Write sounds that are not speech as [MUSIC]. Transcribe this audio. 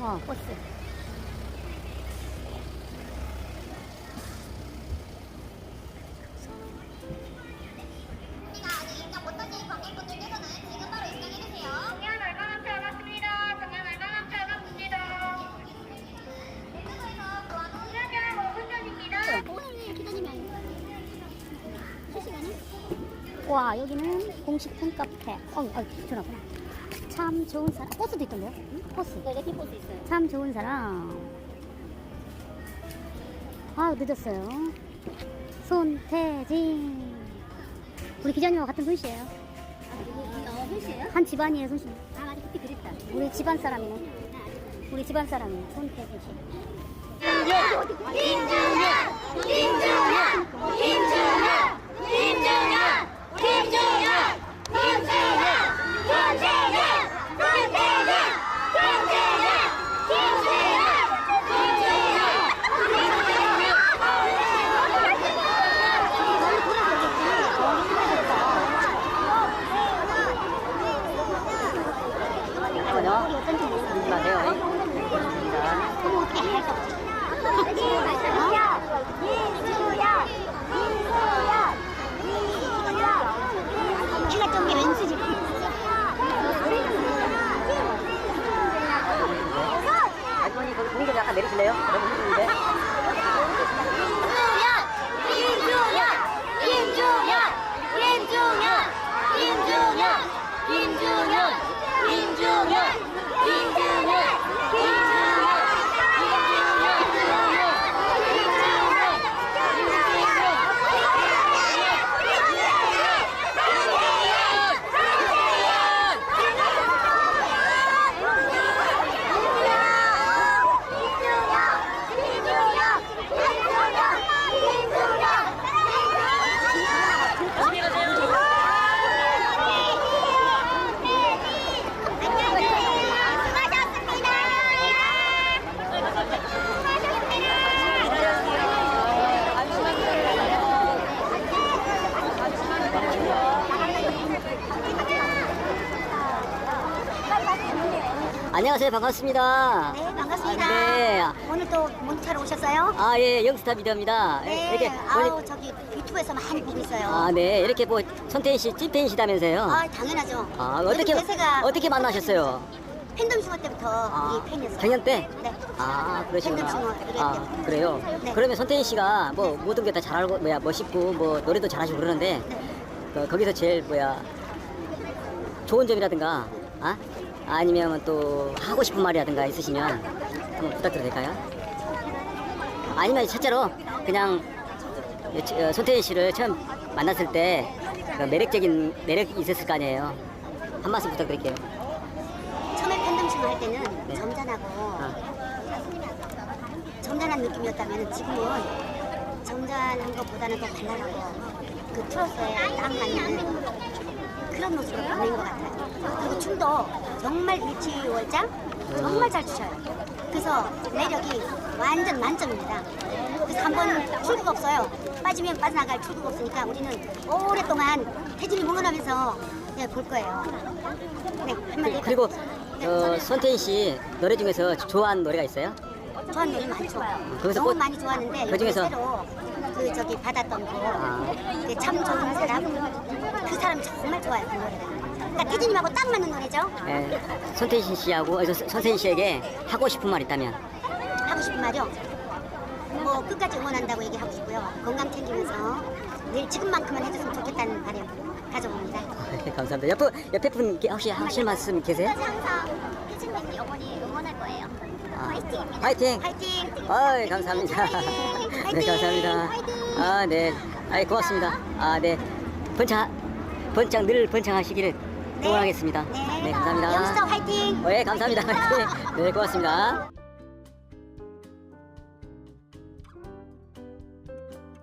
어, 버스. 우리가 아직 입장 못하신 관객분들께서는 지금 바로 입장해주세요. 정말 날강함 왔습니다. 정말 날강함 왔습니다. 목표소에서 구한 후 안녕하세요. 5분 전입니다. 오늘 기다리면 실시간에 와, 여기는 공식 팬카페. 어, 어, 전화구나. 참 좋은 사람. 버스도 있던데요? 응? 버스. 네네 버스 있어요. 참 좋은 사람. 아, 늦었어요. 손태진. 우리 기자님하고 같은 손씨예요. 어, 홀씨예요? 한 집안이에요, 손씨. 아 맞아 그때 그랬다. 우리 집안 사람이네. 우리 집안 사람이 손태진 씨. 잠깐만요. 들리지 마세요. 키가 좀게 왼수지. 아주머니 거기 내리실래요? 너무 힘든데. 안녕하세요. 반갑습니다. 네 반갑습니다. 네. 오늘 또 몬타로 오셨어요? 아, 예, 영스타 미디어입니다. 네. 이렇게 아우 보니- 저기 유튜브에서 많이 보고 있어요. 아, 네. 이렇게 뭐 손태인 씨 찐팬이시다면서요? 아, 당연하죠. 아, 어떻게 요즘 대세가 어떻게 만나셨어요? 팬덤 싱어 때부터 아, 우리 팬이었어요. 작년 때? 네. 아, 그러시구나. 팬덤 노래 아, 때부터. 그래요? 네. 그러면 손태인 씨가 뭐 모든 게 다잘 알고 뭐야 멋있고 뭐 노래도 잘하시고 그러는데 네. 어, 거기서 제일 뭐야 좋은 점이라든가 아? 아니면 또 하고 싶은 말이라든가 있으시면 한번 부탁드려도 될까요? 아니면 첫째로 그냥 어, 손태인 씨를 처음 만났을 때그 매력적인 매력이 있었을 거 아니에요. 한 말씀 부탁드릴게요. 처음에 팬덤 싱어 할 때는 네. 점잖하고 아, 점잖한 느낌이었다면 지금은 점잖은 것보다는 더 발랄하고 그 트로트에 딱 맞는 그런 모습을 보낸 것 같아요. 그리고 춤도 정말 일치월장 정말 잘 추셔요. 그래서 매력이 완전 만점입니다. 그래서 한번 출구가 없어요. 빠지면 빠져나갈 출구가 없으니까 우리는 오랫동안 태진이 응원하면서 네, 볼 거예요. 네, 한마디 그리고 네, 어, 손태인 씨 노래 중에서 좋아하는 노래가 있어요? 좋아하는 노래 많죠. 거기서 너무 꼭- 많이 좋아하는데 그 중에서? 새로 그 저기 받았던 아. 거참 좋은 사람 그 사람 정말 좋아요 그 노래가. 그러니까 태진님하고 딱 맞는 노래죠. 예, 손태인 씨하고 어, 저- 손태인 씨에게 하고 싶은 말 있다면 하고 싶은 말이요. 뭐 끝까지 응원한다고 얘기하고 싶고요. 건강 챙기면서 늘 지금만큼만 해줬으면 좋겠다는 바람 가져봅니다. [LAUGHS] 감사합니다. 옆에 옆에 분 게- 혹시 하실 말씀 계세요? 항상 태진님이 어머니 응원할 거예요. 아, 화이팅입니다. 화이팅! 화이팅! 어이, 감사합니다. 화이팅! 네, 감사합니다. 화이팅! 아, 네. 아이, 고맙습니다. 아, 네. 번창, 번창, 늘 번창하시기를 응원하겠습니다. 네, 감사합니다. 영스터 화이팅! 네, 감사합니다. [LAUGHS] 네, 고맙습니다.